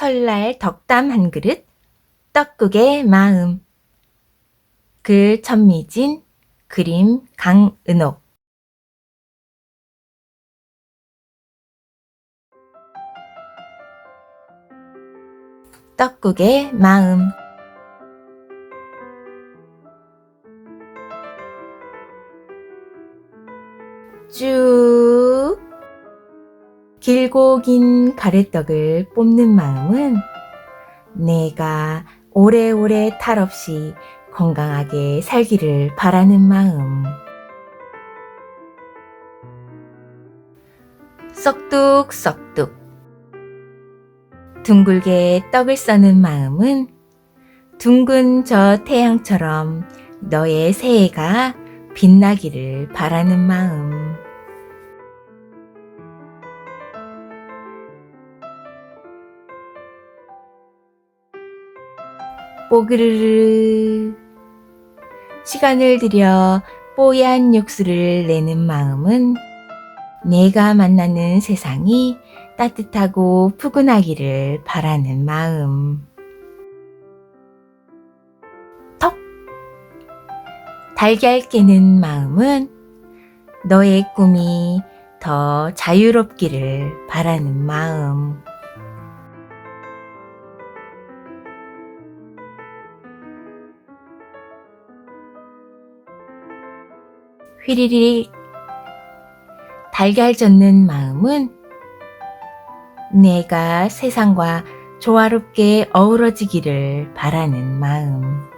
설날 덕담 한 그릇, 떡국의 마음. 글 천미진, 그림 강은옥. 떡국의 마음. 쭉 길고 긴 가래떡을 뽑는 마음은 내가 오래오래 탈 없이 건강하게 살기를 바라는 마음. 썩뚝썩뚝 둥글게 떡을 써는 마음은 둥근 저 태양처럼 너의 새해가 빛나기를 바라는 마음. 뽀그르르 시간을 들여 뽀얀 육수를 내는 마음은 내가 만나는 세상이 따뜻하고 푸근하기를 바라는 마음. 턱 달걀 깨는 마음은 너의 꿈이 더 자유롭기를 바라는 마음. 휘리릭 달걀 젓는 마음은 내가 세상과 조화롭게 어우러지기를 바라는 마음.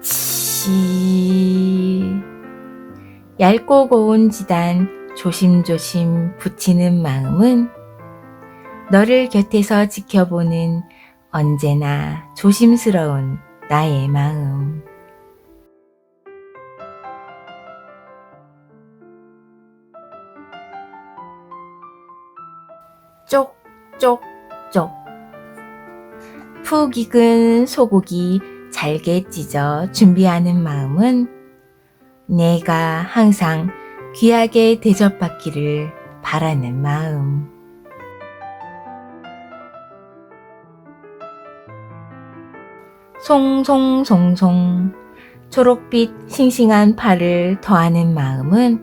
치 얇고 고운 지단 조심조심 붙이는 마음은 너를 곁에서 지켜보는 언제나 조심스러운 나의 마음. 쪽쪽쪽 푹 익은 소고기 잘게 찢어 준비하는 마음은 내가 항상 귀하게 대접받기를 바라는 마음. 송송송송 초록빛 싱싱한 파를 더하는 마음은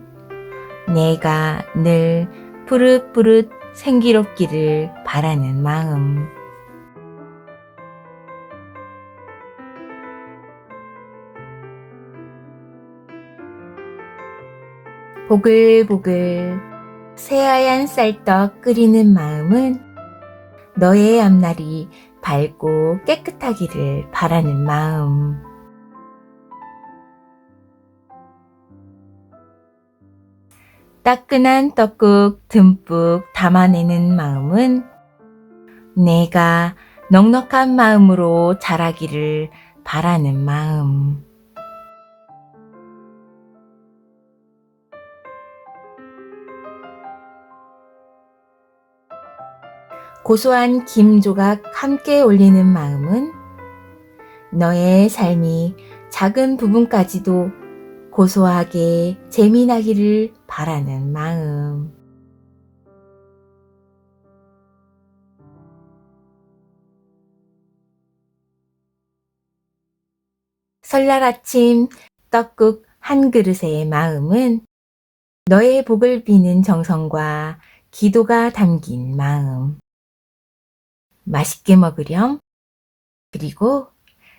내가 늘 부릇부릇 생기롭기를 바라는 마음. 보글보글 새하얀 쌀떡 끓이는 마음은 너의 앞날이 밝고 깨끗하기를 바라는 마음. 따끈한 떡국 듬뿍 담아내는 마음은 내가 넉넉한 마음으로 자라기를 바라는 마음. 고소한 김 조각 함께 올리는 마음은 너의 삶이 작은 부분까지도 고소하게 재미나기를 바라는 마음. 설날 아침 떡국 한 그릇의 마음은 너의 복을 비는 정성과 기도가 담긴 마음. 맛있게 먹으렴. 그리고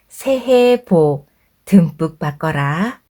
새해 복 듬뿍 받거라.